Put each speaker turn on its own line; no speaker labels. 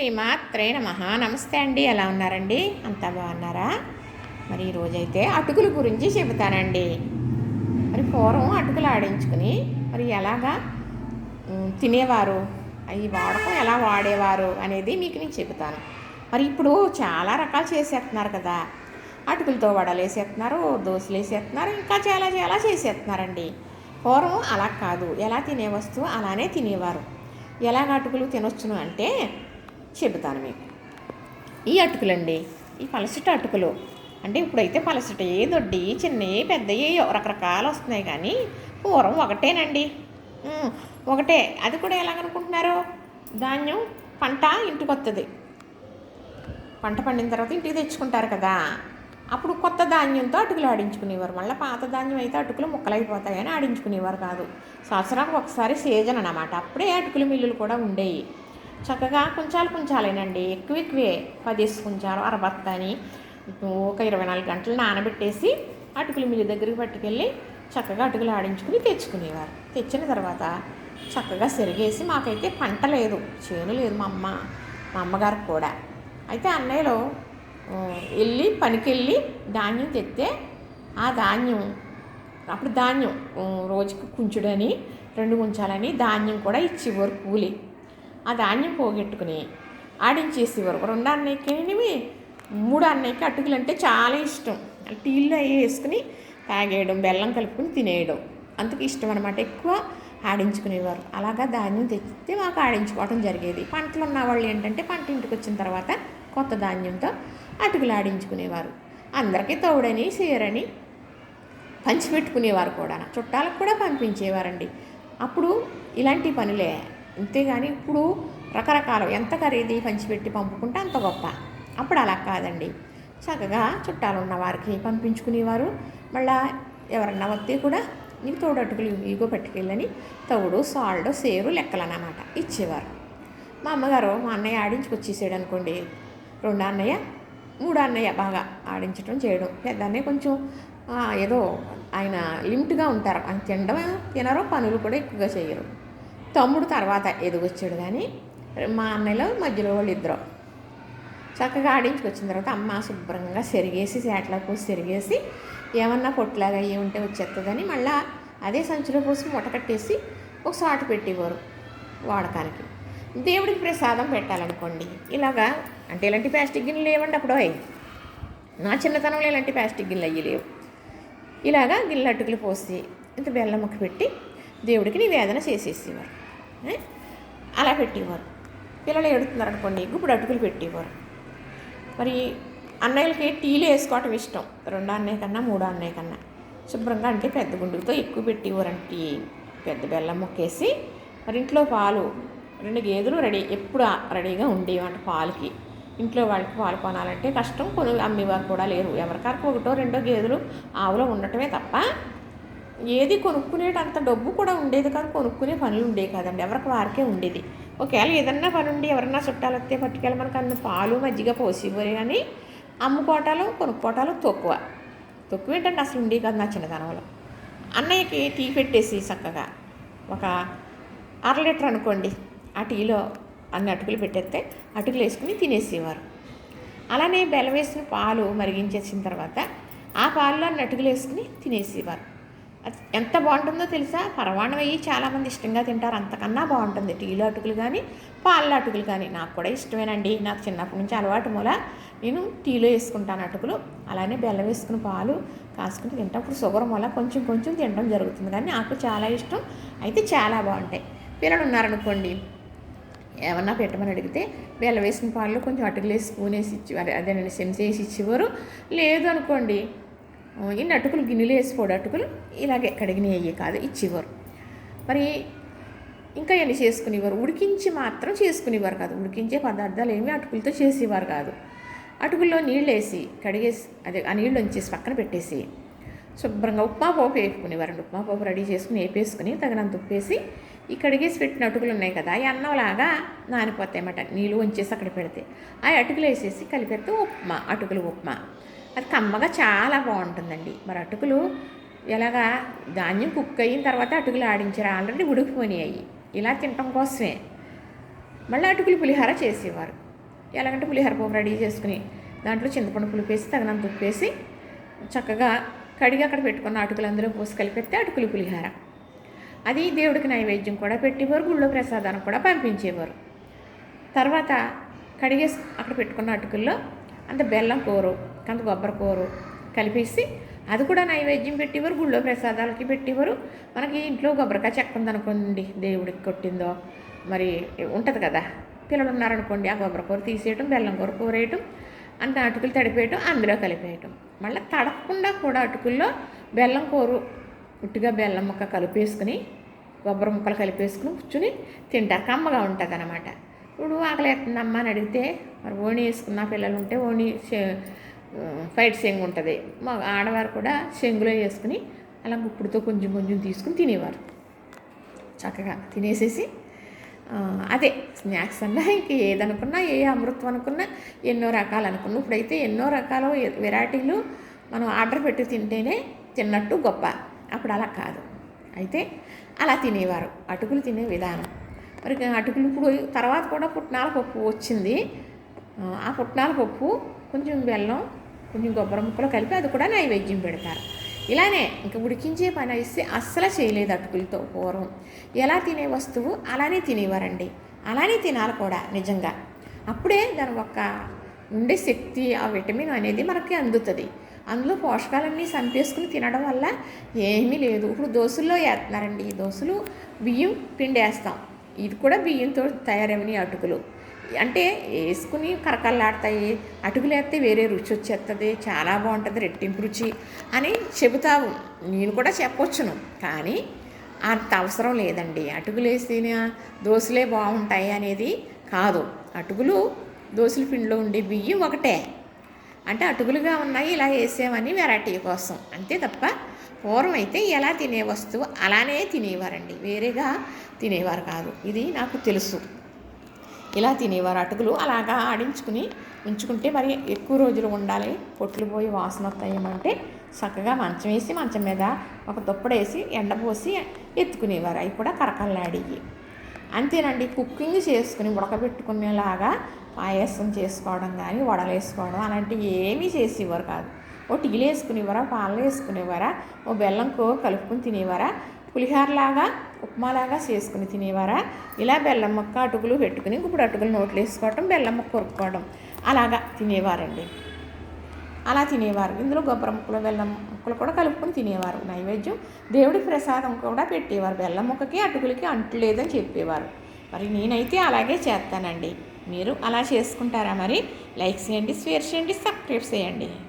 శ్రీమాత్రే నమ. నమస్తే అండి. ఎలా ఉన్నారండి? అంతా బాగున్నారా? మరి ఈరోజైతే అటుకుల గురించి చెబుతానండి. మరి పూర్వం అటుకులు ఆడించుకుని మరి ఎలాగా తినేవారు? అవి వాడకం ఎలా వాడేవారు అనేది మీకు నేను చెబుతాను. మరి ఇప్పుడు చాలా రకాలు చేసేస్తున్నారు కదా. అటుకులతో వడలు వేసేస్తున్నారు దోశలు వేసేస్తున్నారు ఇంకా చాలా చాలా చేసేస్తున్నారండి. పూర్వం అలా కాదు. ఎలా తినే వస్తువు అలానే తినేవారు. ఎలా అటుకులు తినొచ్చును అంటే చెబుతాను మీకు. ఈ అటుకులండి ఈ పలసటి అటుకులు. అంటే ఇప్పుడైతే పలసటి దొడ్డి చిన్నవి పెద్దవి రకరకాలు వస్తున్నాయి కానీ పూర్వం ఒకటేనండి. ఒకటే. అది కూడా ఎలాగనుకుంటున్నారు? ధాన్యం పంట ఇంటికి వస్తుంది పంట పండిన తర్వాత ఇంటికి తెచ్చుకుంటారు కదా. అప్పుడు కొత్త ధాన్యంతో అటుకులు ఆడించుకునేవారు. మళ్ళీ పాత ధాన్యం అయితే అటుకులు ముక్కలైపోతాయని ఆడించుకునేవారు కాదు. సంవత్సరానికి ఒకసారి సీజన్ అన్నమాట. అప్పుడే అటుకులు మిల్లులు కూడా ఉండేవి చక్కగా కుంచాలు కుంచాలేనండి. ఎక్కువ ఎక్కువే పదేసి కుంచాలు అరబత్త అని ఒక ఇరవై నాలుగు గంటలు నానబెట్టేసి అటుకులు మిల్లి దగ్గరికి పట్టుకెళ్ళి చక్కగా అటుకులు ఆడించుకుని తెచ్చుకునేవారు. తెచ్చిన తర్వాత చక్కగా సెరిగేసి మాకైతే పంట లేదు చేను లేదు మా అమ్మ మా అమ్మగారికి కూడా. అయితే అన్నయ్యలో వెళ్ళి పనికి వెళ్ళి ధాన్యం తెస్తే ఆ ధాన్యం అప్పుడు ధాన్యం రోజుకి కుంచుడని రెండు కుంచాలని ధాన్యం కూడా ఇచ్చేవారు కూలి. ఆ ధాన్యం పోగొట్టుకుని ఆడించేసేవారు రెండు అన్నయ్యకి మూడు అన్నయ్యకి అటుకులు అంటే చాలా ఇష్టం. టీల్లో అవి వేసుకుని తాగేయడం బెల్లం కలుపుకుని తినేయడం అందుకు ఇష్టం అనమాట ఎక్కువ ఆడించుకునేవారు. అలాగా ధాన్యం తెచ్చితే మాకు ఆడించుకోవడం జరిగేది. పంటలు ఉన్న వాళ్ళు ఏంటంటే పంట ఇంటికి వచ్చిన తర్వాత కొత్త ధాన్యంతో అటుకులు ఆడించుకునేవారు. అందరికీ తౌడని సీరని పంచిపెట్టుకునేవారు కూడా చుట్టాలకు కూడా పంపించేవారండి. అప్పుడు ఇలాంటి పనులే అంతేగాని ఇప్పుడు రకరకాల ఎంత ఖరీదు పంచిపెట్టి పంపుకుంటే అంత గొప్ప. అప్పుడు అలా కాదండి. చక్కగా చుట్టాలు ఉన్న వారికి పంపించుకునేవారు. మళ్ళా ఎవరన్నా వస్తే కూడా నీకు తోడు అటుకులు ఇగో పట్టుకెళ్ళని తౌడు సాల్డ్ సేరు లెక్కలన్నమాట ఇచ్చేవారు. మా అమ్మగారు మా అన్నయ్య ఆడించుకొచ్చేసాడు అనుకోండి రెండు అన్నయ్య మూడు అన్నయ్య బాగా ఆడించడం చేయడం. పెద్ద అన్నయ్య కొంచెం ఏదో ఆయన లిమిట్గా ఉంటారు. ఆయన తినడం తినరు పనులు కూడా ఎక్కువగా చేయరు. తమ్ముడు తర్వాత ఎదుగొచ్చాడు కానీ మా అన్నయ్యలో మధ్యలో వాళ్ళు ఇద్దరు చక్కగా ఆడించుకొచ్చిన తర్వాత అమ్మ శుభ్రంగా సెరిగేసి సేట్లో పోసి సెరిగేసి ఏమన్నా పొట్టులాగా అయ్యి ఉంటే వచ్చేస్తుందని మళ్ళా అదే సంచిలో పోసి మూట కట్టేసి ఒక సాటు పెట్టేవారు వాడకానికి. దేవుడికి ప్రసాదం పెట్టాలనుకోండి. ఇలాగా అంటే ఇలాంటి ప్లాస్టిక్ గిన్నెలు లేవండి అప్పుడు అవి నా చిన్నతనంలో ఇలాంటి ప్లాస్టిక్ గిన్నెలు అయ్యి లేవు. ఇలాగా గిన్నెలు అటుకులు పోసి ఇంత బెల్లం ముక్క పెట్టి దేవుడికి నివేదన చేసేసేవారు. అలా పెట్టేవారు. పిల్లలు ఏడుతున్నారు అనుకోండి గుప్పుడు అటుకులు పెట్టేవారు. మరి అన్నయ్యలకి టీలు వేసుకోవటం ఇష్టం. రెండో అన్నయ్య కన్నా మూడో అన్నయ్య కన్నా. శుభ్రంగా అంటే పెద్ద గుండుతో ఎక్కువ పెట్టేవారంటే టీ పెద్ద బెల్లం ముక్కేసి మరి ఇంట్లో పాలు రెండు గేదెలు రెడీ ఎప్పుడు రెడీగా ఉండేవంట పాలకి. ఇంట్లో వాళ్ళకి పాలు కొనాలంటే కష్టం కొను అమ్మేవారు కూడా లేరు. ఎవరికారికి ఒకటో రెండో గేదెలు ఆవులో ఉండటమే తప్ప ఏది కొనుక్కునేటంత డబ్బు కూడా ఉండేది కాదు కొనుక్కునే పనులు ఉండేవి కాదండి. ఎవరికి వారికే ఉండేది. ఒకవేళ ఏదన్నా పని ఉండి ఎవరన్నా చుట్టాలు వస్తే పట్టుకెళ్ళమని అన్న పాలు మజ్జిగ పోసివ్వరు కానీ అమ్ముకోటాలు కొనుక్కోటాలు తక్కువ. తక్కువ ఏంటంటే అసలు ఉండేవి కాదు నా చిన్నతనంలో. అన్నయ్యకి టీ పెట్టేసి చక్కగా ఒక అర లీటర్ అనుకోండి ఆ టీలో అన్ని అటుకులు పెట్టేస్తే అటుకులు వేసుకుని తినేసేవారు. అలానే బెల్లం వేసిన పాలు మరిగించేసిన తర్వాత ఆ పాలలో అన్ని అటుకులు వేసుకుని తినేసేవారు. ఎంత బాగుంటుందో తెలుసా? పరవాణం అయ్యి చాలామంది ఇష్టంగా తింటారు. అంతకన్నా బాగుంటుంది. టీలో అటుకులు కానీ పాల అటుకులు కానీ. నాకు కూడా ఇష్టమేనండి. నాకు చిన్నప్పటి నుంచి అలవాటు మూల నేను టీలో వేసుకుంటాను అటుకులు. అలానే బెల్లం వేసుకుని పాలు కాసుకుని తింటాం. ఇప్పుడు షుగర్ మూల కొంచెం కొంచెం తినడం జరుగుతుంది. కానీ నాకు చాలా ఇష్టం. అయితే చాలా బాగుంటాయి. పిల్లలు ఉన్నారనుకోండి ఏమన్నా పెట్టమని అడిగితే బెల్లం వేసిన పాలలో కొంచెం అటుకులు వేసి స్పూన్ వేసి ఇచ్చి అదే అదేనండి సెన్స్ వేసి ఇచ్చేవారు. లేదు అనుకోండి ఇన్ని అటుకులు గిన్నెలు వేసిపోడు అటుకులు ఇలాగే కడిగినవి అయ్యే కాదు ఇచ్చేవారు. మరి ఇంకా ఎన్ని చేసుకునేవారు? ఉడికించి మాత్రం చేసుకునేవారు కాదు. ఉడికించే పదార్థాలు ఏమీ అటుకులతో చేసేవారు కాదు. అటుకుల్లో నీళ్ళు వేసి కడిగేసి అదే ఆ నీళ్ళు ఉంచేసి పక్కన పెట్టేసి శుభ్రంగా ఉప్మా పోపు వేపుకునేవారండి ఉప్మా పోపు రెడీ చేసుకుని వేపేసుకుని తగినంత ఉప్పేసి ఈ కడిగేసి పెట్టిన అటుకులు ఉన్నాయి కదా ఈ అన్నంలాగా నానిపోతాయి అన్నమాట. నీళ్ళు ఉంచేసి అక్కడ పెడితే. ఆ అటుకులు వేసేసి కలిపెడితే ఉప్మా అటుకులు ఉప్మా. అది కమ్మగా చాలా బాగుంటుందండి. మరి అటుకులు ఎలాగా ధాన్యం కుక్ అయిన తర్వాత అటుకులు ఆడించారు ఆల్రెడీ ఉడికిపోయినాయి. ఇలా తినటం కోసమే. మళ్ళీ అటుకులు పులిహార చేసేవారు. ఎలాగంటే పులిహోర పోపు రెడీ చేసుకుని దాంట్లో చింతపండు పులిపేసి తగినంత ఉప్పేసి చక్కగా కడిగి అక్కడ పెట్టుకున్న అటుకులు అందులో పోసి కలిపెడితే అటుకులు పులిహార. అది దేవుడికి నైవేద్యం కూడా పెట్టేవారు గుళ్ళో ప్రసాదాన్ని కూడా పంపించేవారు. తర్వాత కడిగేసి అక్కడ పెట్టుకున్న అటుకుల్లో అంత బెల్లం కూరు కొంత కొబ్బరి కూర కలిపేసి అది కూడా నైవేద్యం పెట్టేవారు గుళ్ళో ప్రసాదాలకి పెట్టేవారు. మనకి ఇంట్లో కొబ్బరికాయ చెక్క ఉందనుకోండి దేవుడికి కొట్టిందో మరి ఉంటుంది కదా. పిల్లలు ఉన్నారనుకోండి ఆ కొబ్బరి కూర తీసేయటం బెల్లం కూర కూరేయటం అంత అటుకులు తడిపేయటం అందులో కలిపేయటం. మళ్ళీ తడపకుండా కూడా అటుకుల్లో బెల్లం కూర ఉట్టిగా బెల్లం ముక్క కలిపేసుకుని కొబ్బరి ముక్కలు కలిపేసుకుని కూర్చుని తింటారు. కమ్మగా ఉంటుంది అనమాట ఇప్పుడు ఆకలి వేస్తుందమ్మా అని అడిగితే మరి ఓణి వేసుకున్న పిల్లలు ఉంటే ఓణి ఫైట్ సెంగు ఉంటుంది. మా ఆడవారు కూడా శంగులో వేసుకుని అలా గుప్పుడుతో కొంచెం కొంచెం తీసుకుని తినేవారు. చక్కగా తినేసేసి అదే స్నాక్స్ అన్నా ఇంక ఏదనుకున్నా ఏ అమృతం అనుకున్నా ఎన్నో రకాలు అనుకున్నా. ఇప్పుడైతే ఎన్నో రకాల వెరైటీలు మనం ఆర్డర్ పెట్టి తింటేనే తిన్నట్టు గొప్ప. అప్పుడు అలా కాదు. అయితే అలా తినేవారు. అటుకులు తినే విధానం. మరి అటుకులు ఇప్పుడు తర్వాత కూడా పుట్నాల పప్పు వచ్చింది. ఆ పుట్నాల పప్పు కొంచెం బెల్లం కొంచెం కొబ్బరి ముక్కలు కలిపి అది కూడా నైవేద్యం పెడతారు. ఇలానే ఇంకా ఉడికించే పని అయితే అస్సలు చేయలేదు అటుకులతో పూర్వం. ఎలా తినే వస్తువు అలానే తినేవారండి. అలానే తినాలి కూడా నిజంగా. అప్పుడే దాని ఒక ఉండే శక్తి ఆ విటమిన్ అనేది మనకి అందుతుంది. అందులో పోషకాలన్నీ సంపేసుకుని తినడం వల్ల ఏమీ లేదు. ఇప్పుడు దోశల్లో వేస్తున్నారండి. ఈ దోశలు బియ్యం పిండి వేస్తాం ఇది కూడా బియ్యంతో తయారవని అటుకులు. అంటే వేసుకుని కరకల్లాడతాయి అటుకులు వేస్తే వేరే రుచి వచ్చేస్తుంది చాలా బాగుంటుంది రెట్టింపు రుచి అని చెబుతావు. నేను కూడా చెప్పొచ్చును. కానీ అంత అవసరం లేదండి. అటుకులేసిన దోశలే బాగుంటాయి అనేది కాదు. అటుకులు దోశల పిండిలో ఉండే బియ్యం ఒకటే. అంటే అటుకులుగా ఉన్నాయి ఇలా వేసామని వెరైటీ కోసం. అంతే తప్ప పూర్వం అయితే ఎలా తినే వస్తువు అలానే తినేవారండి. వేరేగా తినేవారు కాదు. ఇది నాకు తెలుసు. ఇలా తినేవారు. అటుకులు అలాగా ఆడించుకుని ఉంచుకుంటే మరి ఎక్కువ రోజులు ఉండాలి. పొట్లు పోయి వాసన వస్తాయేమంటే చక్కగా మంచం వేసి మంచం మీద ఒక దుప్పడేసి ఎండపోసి ఎత్తుకునేవారు. అవి కూడా కరకల్లాడివి అంతేనండి కుకింగ్ చేసుకుని ఉడకబెట్టుకునేలాగా పాయసం చేసుకోవడం కానీ వడలు వేసుకోవడం అలాంటివి ఏమీ చేసేవారు కాదు. ఓ టీలు వేసుకునేవారా పాలు వేసుకునేవారా ఓ బెల్లంకో కలుపుకుని తినేవారా పులిహారలాగా ఉప్మాలాగా చేసుకుని తినేవారా? ఇలా బెల్లం ముక్క అటుకులు పెట్టుకుని ఇప్పుడు అటుకులు నోట్లు వేసుకోవటం బెల్లం ముక్క కొరుక్కోవడం అలాగా తినేవారండి. అలా తినేవారు. ఇందులో గొప్పర ముక్కలు బెల్లం ముక్కలు కూడా కలుపుకొని తినేవారు. నైవేద్యం దేవుడి ప్రసాదం కూడా పెట్టేవారు. బెల్లం ముక్కకి అటుకులకి అంటలేదని చెప్పేవారు. మరి నేనైతే అలాగే చేస్తానండి. మీరు అలా చేసుకుంటారా మరి? లైక్ చేయండి షేర్ చేయండి సబ్స్క్రైబ్ చేయండి.